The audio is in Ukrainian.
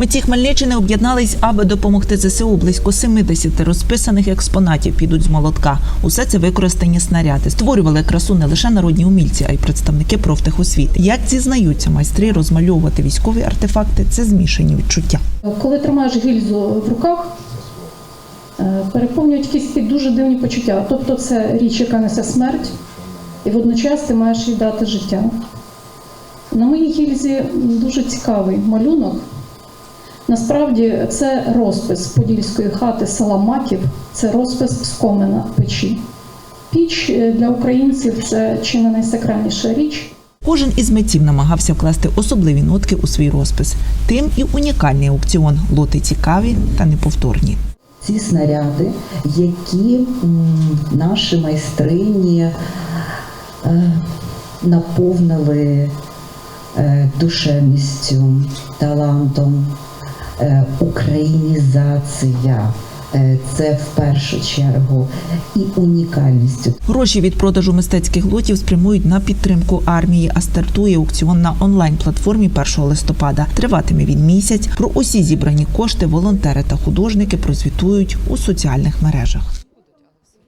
Митці Хмельниччини об'єднались, аби допомогти ЗСУ. Близько 70 розписаних експонатів підуть з молотка. Усе це використані снаряди. Створювали красу не лише народні умільці, а й представники профтехосвіти. Як зізнаються майстри розмальовувати військові артефакти, це змішані відчуття. Коли тримаєш гільзу в руках, е, переповнюють якісь дуже дивні почуття. Тобто це річ, яка несе смерть, і водночас ти маєш їй дати життя. На моїй гільзі дуже цікавий малюнок. Насправді це розпис подільської хати села Маків, це розпис з комина печі. Піч е, для українців це чи не найсакральніша річ. Кожен із митців намагався вкласти особливі нотки у свій розпис. Тим і унікальний аукціон. Лоти цікаві та неповторні. ці снаряди, які наші майстрині е, наповнили е, душевністю, талантом, українізація. Е, Це в першу чергу і унікальністю. Гроші від продажу мистецьких лотів спрямують на підтримку армії, а стартує аукціон на онлайн-платформі 1 листопада. Триватиме він місяць. Про усі зібрані кошти волонтери та художники прозвітують у соціальних мережах.